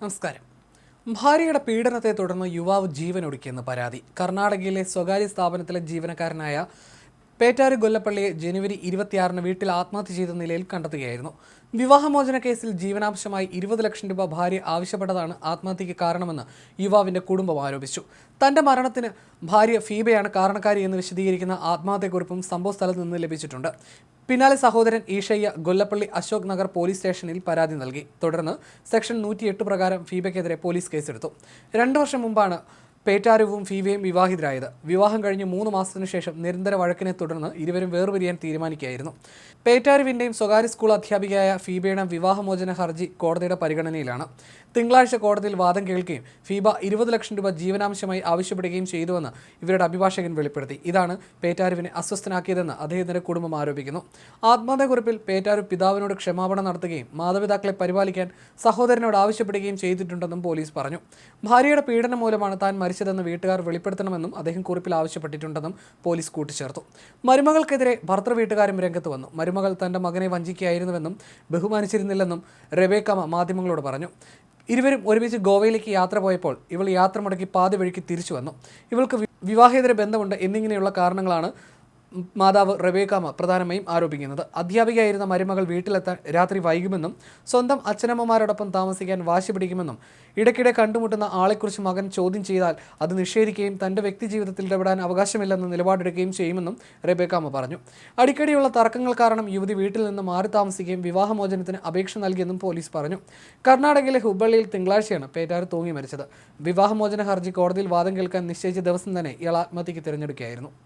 നമസ്കാരം. ഭാര്യയുടെ പീഡനത്തെ തുടർന്ന് യുവാവ് ജീവനൊടുക്കിയെന്ന് പരാതി. കർണാടകയിലെ സ്വകാര്യ സ്ഥാപനത്തിലെ ജീവനക്കാരനായ പേറ്റാര് കൊല്ലപ്പള്ളിയെ ജനുവരി ഇരുപത്തിയാറിന് വീട്ടിൽ ആത്മഹത്യ ചെയ്ത നിലയിൽ കണ്ടെത്തുകയായിരുന്നു. വിവാഹമോചന കേസിൽ ജീവനാംശമായി ഇരുപത് ലക്ഷം രൂപ ഭാര്യ ആവശ്യപ്പെട്ടതാണ് ആത്മഹത്യയ്ക്ക് കാരണമെന്ന് യുവാവിന്റെ കുടുംബം ആരോപിച്ചു. തന്റെ മരണത്തിന് ഭാര്യ ഫീബയാണ് കാരണക്കാരി എന്ന് വിശദീകരിക്കുന്ന ആത്മഹത്യക്കുറിപ്പും സംഭവ സ്ഥലത്ത് നിന്ന് ലഭിച്ചിട്ടുണ്ട്. പിന്നാലെ സഹോദരൻ ഈഷയ്യ ഗൊല്ലപ്പള്ളി അശോക് നഗർ പോലീസ് സ്റ്റേഷനിൽ പരാതി നൽകി. തുടർന്ന് സെക്ഷൻ നൂറ്റിയെട്ട് പ്രകാരം ഫീബയ്ക്കെതിരെ പോലീസ് കേസെടുത്തു. രണ്ടു വർഷം മുമ്പാണ് പേറ്റാരുവും ഫീവയും വിവാഹിതരായത്. വിവാഹം കഴിഞ്ഞ് മൂന്ന് മാസത്തിനു ശേഷം നിരന്തര വഴക്കിനെ തുടർന്ന് ഇരുവരും വേർപിരിയാൻ തീരുമാനിക്കുകയായിരുന്നു. പേറ്റാരുവിന്റെയും സ്വകാര്യ സ്കൂൾ അധ്യാപികയായ ഫീബയുടെ വിവാഹമോചന ഹർജി കോടതിയുടെ പരിഗണനയിലാണ്. തിങ്കളാഴ്ച കോടതിയിൽ വാദം കേൾക്കുകയും ഫീബ ഇരുപത് ലക്ഷം രൂപ ജീവനാംശമായി ആവശ്യപ്പെടുകയും ചെയ്തുവെന്ന് ഇവരുടെ അഭിഭാഷകൻ വെളിപ്പെടുത്തി. ഇതാണ് പേറ്റാരുവിനെ അസ്വസ്ഥനാക്കിയതെന്ന് അദ്ദേഹത്തിന്റെ കുടുംബം ആരോപിക്കുന്നു. ആത്മഹത്യാക്കുറിപ്പിൽ പേറ്റാരു പിതാവിനോട് ക്ഷമാപണം നടത്തുകയും മാതാപിതാക്കളെ പരിപാലിക്കാൻ സഹോദരനോട് ആവശ്യപ്പെടുകയും ചെയ്തിട്ടുണ്ടെന്നും പോലീസ് പറഞ്ഞു. ഭാര്യയുടെ പീഡനം മൂലമാണ് താൻ മരിച്ചതെന്ന് വീട്ടുകാർ വെളിപ്പെടുത്തണമെന്നും അദ്ദേഹം കുറിപ്പിൽ ആവശ്യപ്പെട്ടിട്ടുണ്ടെന്നും പോലീസ് കൂട്ടിച്ചേർത്തു. മരുമകൾക്കെതിരെ ഭർത്തൃ വീട്ടുകാരും രംഗത്ത് വന്നു. മരുമകൾ തന്റെ മകനെ വഞ്ചിക്കുകയായിരുന്നുവെന്നും ബഹുമാനിച്ചിരുന്നില്ലെന്നും റെബേക്കമ മാധ്യമങ്ങളോട് പറഞ്ഞു. ഇരുവരും ഒരുമിച്ച് ഗോവയിലേക്ക് യാത്ര പോയപ്പോൾ ഇവൾ യാത്ര മുടക്കി പാതി വഴിക്ക് തിരിച്ചു വന്നു. ഇവൾക്ക് വിവാഹേതര ബന്ധമുണ്ട് എന്നിങ്ങനെയുള്ള കാരണങ്ങളാണ് മാതാവ് റബേക്കാമ പ്രധാനമായും ആരോപിക്കുന്നത്. അധ്യാപികയായിരുന്ന മരുമകൾ വീട്ടിലെത്താൻ രാത്രി വൈകുമെന്നും സ്വന്തം അച്ഛനമ്മമാരോടൊപ്പം താമസിക്കാൻ വാശി പിടിക്കുമെന്നും ഇടയ്ക്കിടെ കണ്ടുമുട്ടുന്ന ആളെക്കുറിച്ച് മകൻ ചോദ്യം ചെയ്താൽ അത് നിഷേധിക്കുകയും തന്റെ വ്യക്തി ജീവിതത്തിൽ ഇടപെടാൻ അവകാശമില്ലെന്ന് നിലപാടെടുക്കുകയും ചെയ്യുമെന്നും റബേക്കാമ പറഞ്ഞു. അടിക്കടിയുള്ള തർക്കങ്ങൾ കാരണം യുവതി വീട്ടിൽ നിന്ന് മാറി താമസിക്കുകയും വിവാഹമോചനത്തിന് അപേക്ഷ നൽകിയെന്നും പോലീസ് പറഞ്ഞു. കർണാടകയിലെ ഹുബള്ളിയിൽ തിങ്കളാഴ്ചയാണ് പേറ്റാർ തൂങ്ങി മരിച്ചത്. വിവാഹമോചന ഹർജി കോടതിയിൽ വാദം കേൾക്കാൻ നിശ്ചയിച്ച ദിവസം തന്നെ ഇയാൾ ആത്മഹത്യയ്ക്ക് തിരഞ്ഞെടുക്കുകയായിരുന്നു.